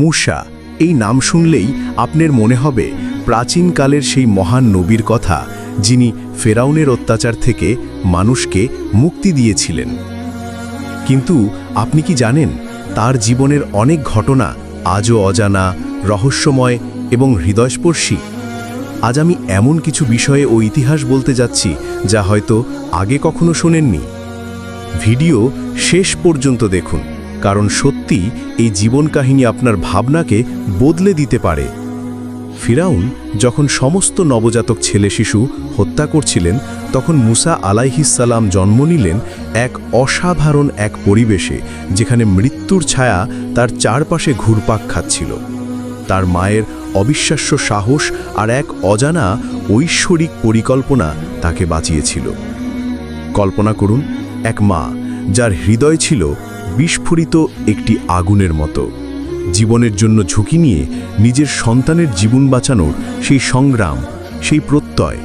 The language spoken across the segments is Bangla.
মুসা, এই নাম শুনলেই আপনার মনে হবে প্রাচীনকালের সেই মহান নবীর কথা, যিনি ফেরাউনের অত্যাচার থেকে মানুষকে মুক্তি দিয়েছিলেন। কিন্তু আপনি কি জানেন, তার জীবনের অনেক ঘটনা আজও অজানা, রহস্যময় এবং হৃদয়স্পর্শী? আজ আমি এমন কিছু বিষয়ে ও ইতিহাস বলতে যাচ্ছি, যা হয়তো আগে কখনো শোনেননি। ভিডিও শেষ পর্যন্ত দেখুন। কারণ সত্যি এই জীবন কাহিনী আপনার ভাবনাকে বদলে দিতে পারে। ফিরাউন যখন সমস্ত নবজাতক ছেলে শিশু হত্যা করছিলেন, তখন মুসা আলাইহিসাল্লাম জন্ম নিলেন এক অসাধারণ এক পরিবেশে, যেখানে মৃত্যুর ছায়া তার চারপাশে ঘুরপাক খাচ্ছিল। তার মায়ের অবিশ্বাস্য সাহস আর এক অজানা ঐশ্বরিক পরিকল্পনা তাকে বাঁচিয়েছিল। কল্পনা করুন, এক মা, যার হৃদয় ছিল বিস্ফোরিত একটি আগুনের মতো। জীবনের জন্য ঝুঁকি নিয়ে নিজের সন্তানের জীবন বাঁচানোর সেই সংগ্রাম, সেই প্রত্যয়।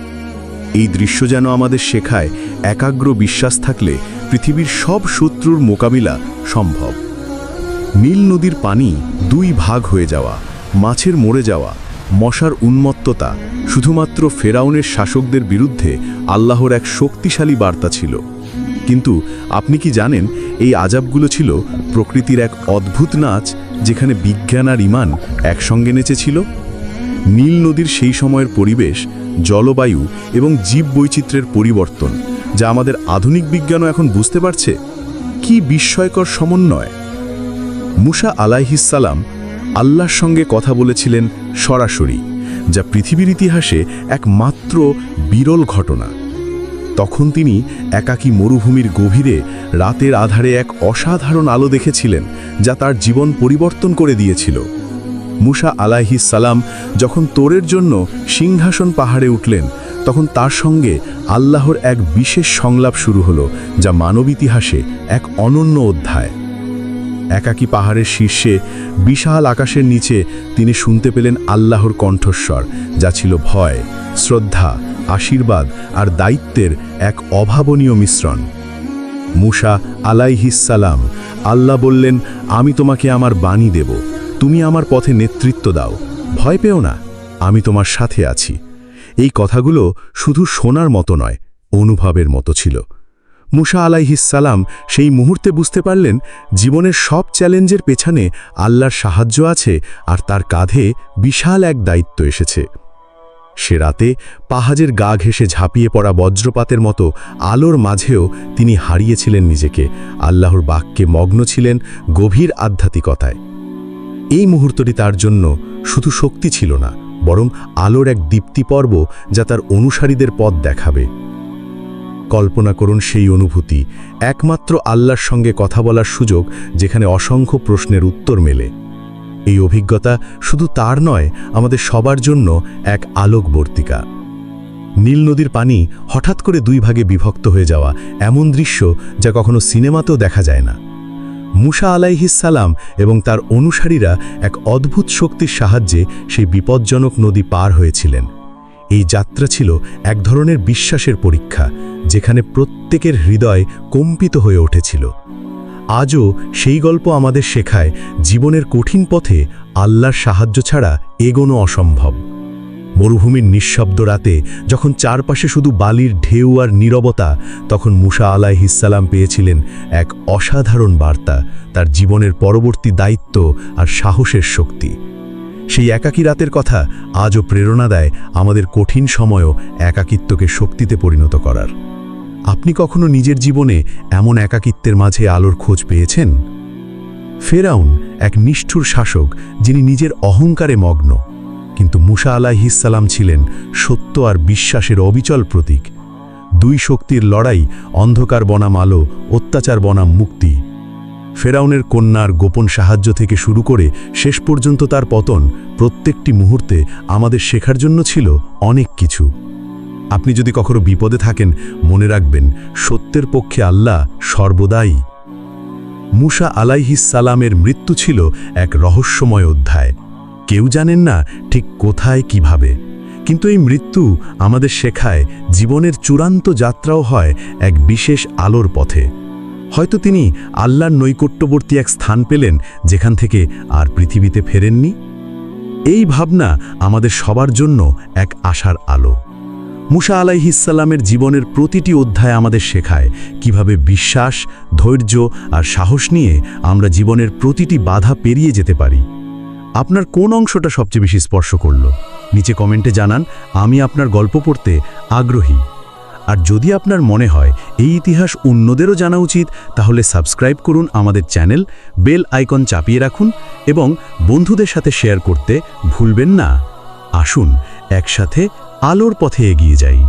এই দৃশ্য যেন আমাদের শেখায় একাগ্র বিশ্বাস থাকলে পৃথিবীর সব শত্রুর মোকাবিলা সম্ভব। নীল নদীর পানি দুই ভাগ হয়ে যাওয়া, মাছের মরে যাওয়া, মশার উন্মত্ততা, শুধুমাত্র ফেরাউনের শাসকদের বিরুদ্ধে আল্লাহর এক শক্তিশালী বার্তা ছিল। কিন্তু আপনি কি জানেন এই আজাবগুলো ছিল প্রকৃতির এক অদ্ভুত নাচ যেখানে বিজ্ঞান আর ইমান একসঙ্গে নেচেছিল। নীল নদীর সেই সময়ের পরিবেশ, জলবায়ু এবং জীব বৈচিত্র্যের পরিবর্তন, যা আমাদের আধুনিক বিজ্ঞানও এখন বুঝতে পারছে। কি বিস্ময়কর সমন্বয়! মুসা আলাইহিসালাম আল্লাহর সঙ্গে কথা বলেছিলেন সরাসরি, যা পৃথিবীর ইতিহাসে একমাত্র বিরল ঘটনা। তখন তিনি একাকী মরুভূমির গভীরে রাতের আধারে এক অসাধারণ আলো দেখেছিলেন, যা তার জীবন পরিবর্তন করে দিয়েছিল। মুসা আলাইহিস সালাম যখন তোরের জন্য সিংহাসন পাহাড়ে উঠলেন, তখন তার সঙ্গে আল্লাহর এক বিশেষ সংলাপ শুরু হলো, যা মানব ইতিহাসে এক অনন্য অধ্যায়। একাকী পাহাড়ের শীর্ষে বিশাল আকাশের নিচে তিনি শুনতে পেলেন আল্লাহর কণ্ঠস্বর, যা ছিল ভয়, শ্রদ্ধা আশীর্বাদ আর দায়িত্বের এক অভাবনীয় মিশ্রণ। মুসা আলাইহিসালাম আল্লাহ বললেন, আমি তোমাকে আমার বাণী দেব। তুমি আমার পথে নেতৃত্ব দাও। ভয় পেও না, আমি তোমার সাথে আছি। এই কথাগুলো শুধু শোনার মতো নয়, অনুভবের মতো ছিল। মুসা আলাইহিসালাম সেই মুহূর্তে বুঝতে পারলেন, জীবনের সব চ্যালেঞ্জের পেছনে আল্লাহর সাহায্য আছে আর তার কাঁধে বিশাল এক দায়িত্ব এসেছে। সে রাতে পাহাজের গা ঘেসে ঝাঁপিয়ে পড়া বজ্রপাতের মতো আলোর মাঝেও তিনি হারিয়েছিলেন নিজেকে। আল্লাহর বাক্যে মগ্ন ছিলেন গভীর আধ্যাত্মিকতায়। এই মুহূর্তটি তার জন্য শুধু শক্তি ছিল না, বরং আলোর এক দীপ্তিপর্ব যা তার অনুসারীদের পথ দেখাবে। কল্পনা করুন সেই অনুভূতি, একমাত্র আল্লাহর সঙ্গে কথা বলার সুযোগ যেখানে অসংখ্য প্রশ্নের উত্তর মেলে। এই অভিজ্ঞতা শুধু তার নয়, আমাদের সবার জন্য এক আলোকবর্তিকা। নীল নদীর পানি হঠাৎ করে দুই ভাগে বিভক্ত হয়ে যাওয়া এমন দৃশ্য যা কখনো সিনেমাতেও দেখা যায় না। মুসা আলাইহিসালাম এবং তার অনুসারীরা এক অদ্ভুত শক্তির সাহায্যে সেই বিপজ্জনক নদী পার হয়েছিলেন। এই যাত্রা ছিল এক ধরনের বিশ্বাসের পরীক্ষা, যেখানে প্রত্যেকের হৃদয় কম্পিত হয়ে উঠেছিল। আজও সেই গল্প আমাদের শেখায় জীবনের কঠিন পথে আল্লাহর সাহায্য ছাড়া এগোনো অসম্ভব। মরুভূমির নিঃশব্দ রাতে যখন চারপাশে শুধু বালির ঢেউ আর নীরবতা, তখন মুসা আলাইহিসাল্লাম পেয়েছিলেন এক অসাধারণ বার্তা, তার জীবনের পরবর্তী দায়িত্ব আর সাহসের শক্তি। সেই একাকী রাতের কথা আজও প্রেরণা দেয় আমাদের কঠিন সময়ও একাকিত্বকে শক্তিতে পরিণত করার। আপনি কখনো নিজের জীবনে এমন একাকিত্বের মাঝে আলোর খোঁজ পেয়েছেন? ফেরাউন এক নিষ্ঠুর শাসক যিনি নিজের অহংকারে মগ্ন, কিন্তু মুসা আলাহিসাল্লাম ছিলেন সত্য আর বিশ্বাসের অবিচল প্রতীক। দুই শক্তির লড়াই অন্ধকার বনাম আলো, অত্যাচার বনাম মুক্তি। ফেরাউনের কন্যার গোপন সাহায্য থেকে শুরু করে শেষ পর্যন্ত তার পতন প্রত্যেকটি মুহূর্তে আমাদের শেখার জন্য ছিল অনেক কিছু। আপনি যদি কখনো বিপদে থাকেন, মনে রাখবেন, সত্যের পক্ষে আল্লাহ সর্বদাই। মুসা সালামের মৃত্যু ছিল এক রহস্যময় অধ্যায়। কেউ জানেন না ঠিক কোথায়, কীভাবে। কিন্তু এই মৃত্যু আমাদের শেখায় জীবনের চূড়ান্ত যাত্রাও হয় এক বিশেষ আলোর পথে। হয়তো তিনি আল্লাহর নৈকট্যবর্তী এক স্থান পেলেন, যেখান থেকে আর পৃথিবীতে ফেরেননি। এই ভাবনা আমাদের সবার জন্য এক আশার আলো। মুসা আলাইহিসাল্লামের জীবনের প্রতিটি অধ্যায় আমাদের শেখায় কীভাবে বিশ্বাস, ধৈর্য আর সাহস নিয়ে আমরা জীবনের প্রতিটি বাধা পেরিয়ে যেতে পারি। আপনার কোন অংশটা সবচেয়ে বেশি স্পর্শ করল? নিচে কমেন্টে জানান, আমি আপনার গল্প পড়তে আগ্রহী। আর যদি আপনার মনে হয় এই ইতিহাস অন্যদেরও জানা উচিত, তাহলে সাবস্ক্রাইব করুন আমাদের চ্যানেল, বেল আইকন চাপিয়ে রাখুন এবং বন্ধুদের সাথে শেয়ার করতে ভুলবেন না। আসুন, একসাথে আলোর পথে এগিয়ে যাই।